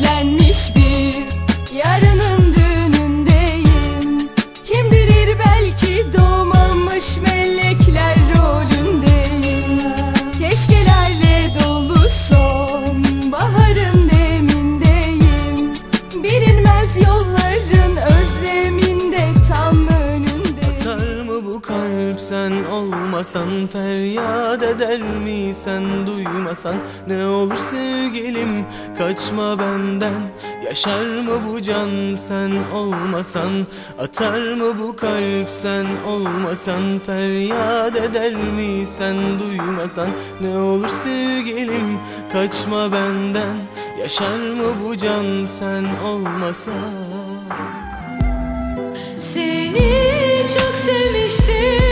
let me olmasan Feryat eder mi sen duymasan? Ne olur sevgilim kaçma benden. Yaşar mı bu can sen olmasan? Atar mı bu kalp sen olmasan? Feryat eder mi sen duymasan? Ne olur sevgilim kaçma benden. Yaşar mı bu can sen olmasan? Seni çok sevmiştim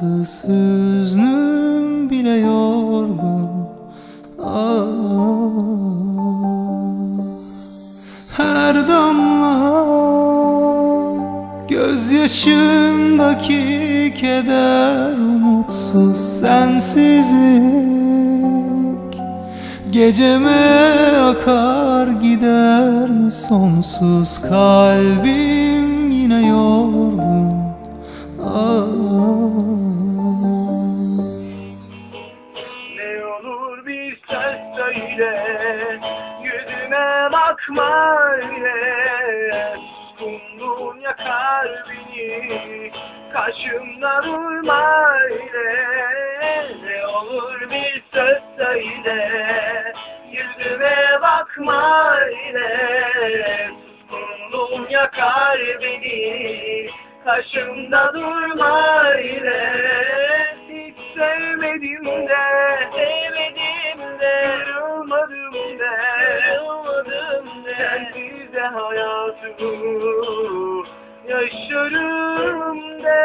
zamansız hüznüm bile yorgun ah. Her damla Gözyaşındaki keder umutsuz sensizlik Geceme akar gider mi sonsuz kalbim yine yorgun beni Karşımda durma öyle Ne olur bir söz söyle. Yüzüme bakma öyle Suskunluğun yakar beni. Karşımda durma öyle Hiç sevmedim de Sevmedim de Kırılmadım de. Kırılmadım de. Sensiz de hayatımı Yaşarım de.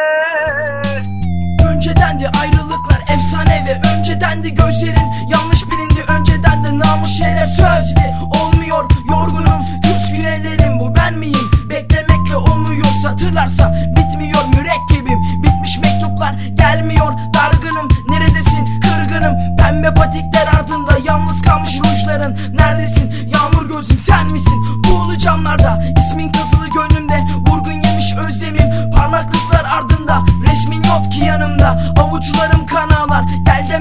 Önceden de ayrılıklar efsane ve önceden de gözlerin yanlış bilindi. Önceden de namus şeref sözdi Olmuyor. Yorgunum küskün ellerim bu. Ben miyim? Beklemekle olmuyor. Satırlarsa bitmiyor. Mürekkebim. Bitmiş mektuplar gelmiyor. Dargınım. Neredesin? Kırgınım. Pembe patikler ardında Yalnız kalmış rujların neredesin? Yağmur gözüm sen misin? Buğulu camlarda ismin kazılı özlemim parmaklıklar ardında. Resmin yok ki yanımda. Avuçlarım kan ağlar Gel demekten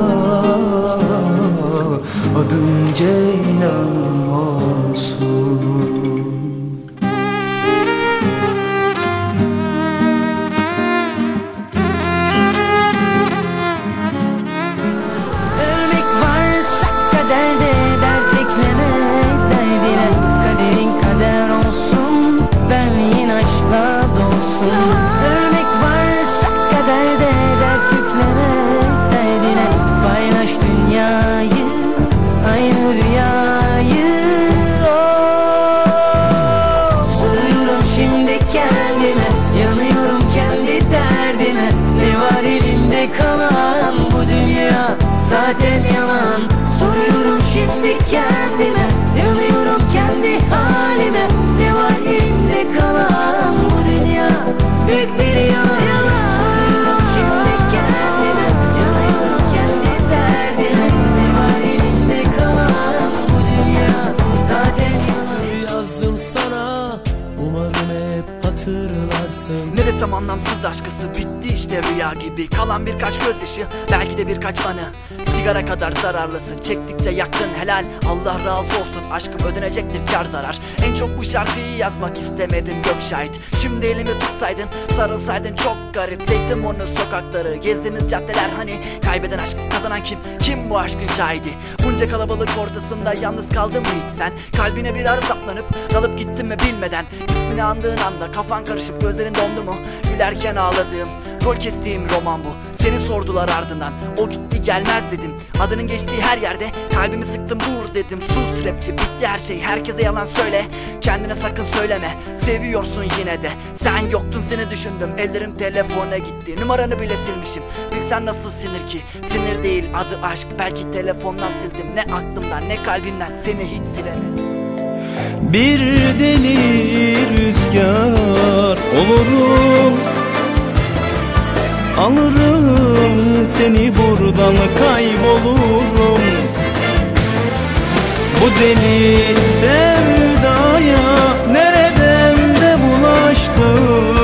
bitti işte rüya gibi Kalan birkaç gözyaşı belki de birkaç anı. Sigara kadar zararlısın çektikçe yaktın helal. Allah razı olsun aşkım ödenecektir kar zarar. En çok bu şarkıyı yazmak istemedim gök şahit Şimdi elimi tutsaydın sarılsaydın çok garip. Zeytinburnu sokakları gezdiğimiz caddeler hani Kaybeden aşk kazanan kim? Kim bu aşkın şahidi Bunca kalabalık ortasında yalnız kaldın mı hiç sen? Kalbine bir arı saplanıp dalıp gittin mi bilmeden? İsmini andığın anda kafan karışıp gözlerin dondu mu? Gülerken ağladığım gol kestiğim roman bu. Seni sordular ardından o gitti gelmez dedim. Adının geçtiği her yerde kalbimi sıktım dur dedim. Sus rapçi bitti her şey. Herkese yalan söyle. Kendine sakın söyleme. Seviyorsun yine de. Sen yoktun seni düşündüm. Ellerim telefona gitti. Numaranı bile silmişim bilsen nasıl sinir ki? Sinir değil adı aşk. Belki telefondan sildim. Ne aklımdan ne kalbimden. Seni hiç silemedim. Bir deli rüzgar olurum. Alırım seni buradan kaybolurum. Bu deli sevdaya nereden de bulaştım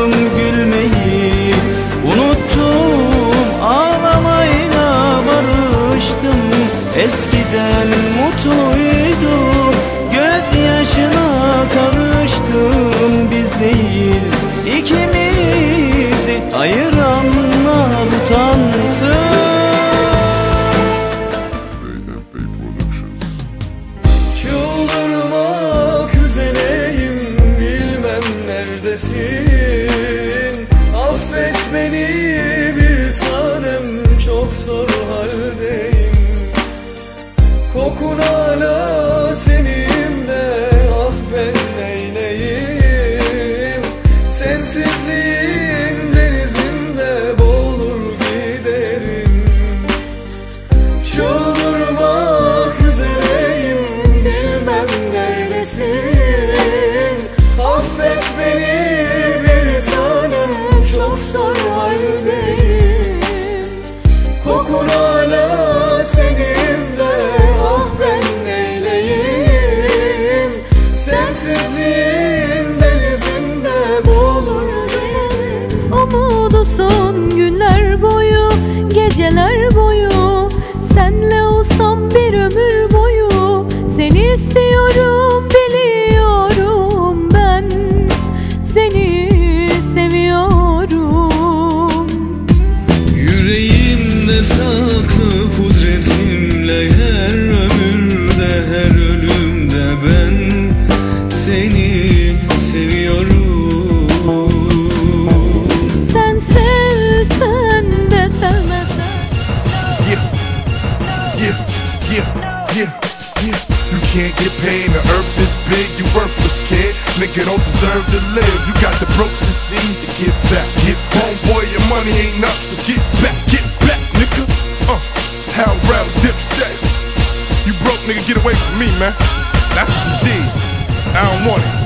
Eskiden mutluydum gözyaşına karıştım Biz değil ikimizi ayıranlar Nigga don't deserve to live. You got the broke disease to get back. Get homeboy, your money ain't up, so get back, get back, nigga. Uh, how rap dipset. You broke nigga, get away from me, man. That's a disease. I don't want it.